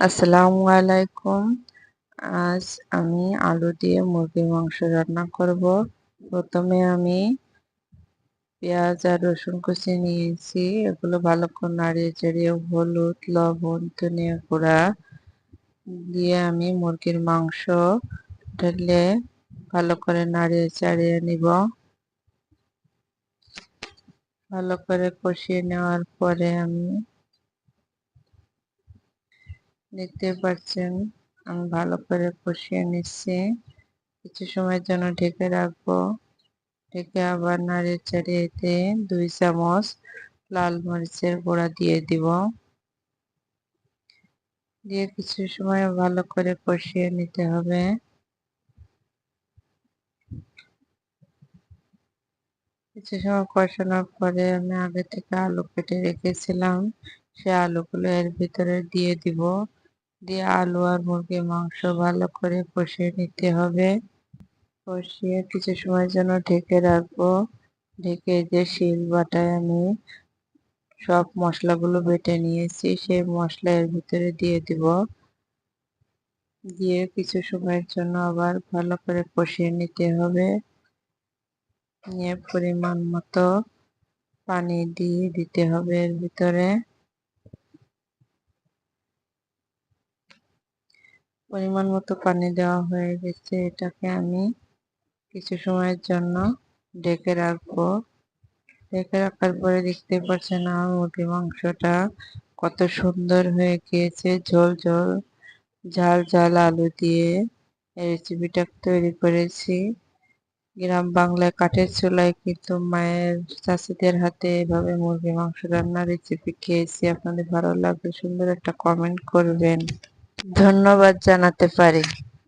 আসসালামু আলাইকুম। আজ আমি আলু দিয়ে মুরগির মাংস রান্না করব। প্রথমে আমি পেঁয়াজ আর রসুন কুচি নিয়েছি। এগুলো ভালো করে নাড়িয়ে চাড়িয়ে হলুদ, লবণ ধনিয়া গুঁড়া দিয়ে আমি মুরগির মাংস ঢেলে ভালো করে নাড়িয়ে চাড়িয়ে নিব। ভালো করে কষিয়ে নেওয়ার পরে আমি দেখতে পাচ্ছেন, আমি ভালো করে কষিয়ে নিচ্ছি। কিছু সময়ের জন্য ঢেকে রাখব। ঢেকে আবার নাড়িয়ে চাড়িয়েতে দুই চামচ লাল মরিচের গুঁড়া দিয়ে দিব। দিয়ে কিছু সময় ভালো করে কষিয়ে নিতে হবে। কিছু সময় কষানোর পরে আমি আগে থেকে আলু কেটে রেখেছিলাম। সে আলুগুলো এর ভিতরে দিয়ে দিব। দিয়ে আলু আর মুরগির মাংস ভালো করে কষিয়ে নিতে হবে। কষিয়ে কিছু সময়ের জন্য ঢেকে রাখব। ঢেকে যে শিল বাটায় আমি সব মশলাগুলো বেটে নিয়েছি, সেই মশলা এর ভিতরে দিয়ে দিব। দিয়ে কিছু সময়ের জন্য আবার ভালো করে কষিয়ে নিতে হবে। নিয়ে পরিমাণ মতো পানি দিয়ে দিতে হবে এর ভিতরে। পরিমাণ মতো পানি দেওয়া হয়ে গেছে। এটাকে আমি কিছু সময়ের জন্য ডেকে রাখব। ডেকে রাখার পরে দেখতে পাচ্ছেন আমার মুরগি মাংসটা কত সুন্দর হয়ে গিয়েছে। ঝোল ঝোল, ঝাল ঝাল আলু দিয়ে রেসিপিটা তৈরি করেছি। গ্রাম বাংলায় কাঠের চুলায় কিন্তু মায়ের, চাষিদের হাতে এভাবে মুরগি মাংস রান্নার রেসিপি খেয়েছি। আপনাদের ভালো লাগলে সুন্দর একটা কমেন্ট করবেন। ধন্যবাদ জানাতে পারি।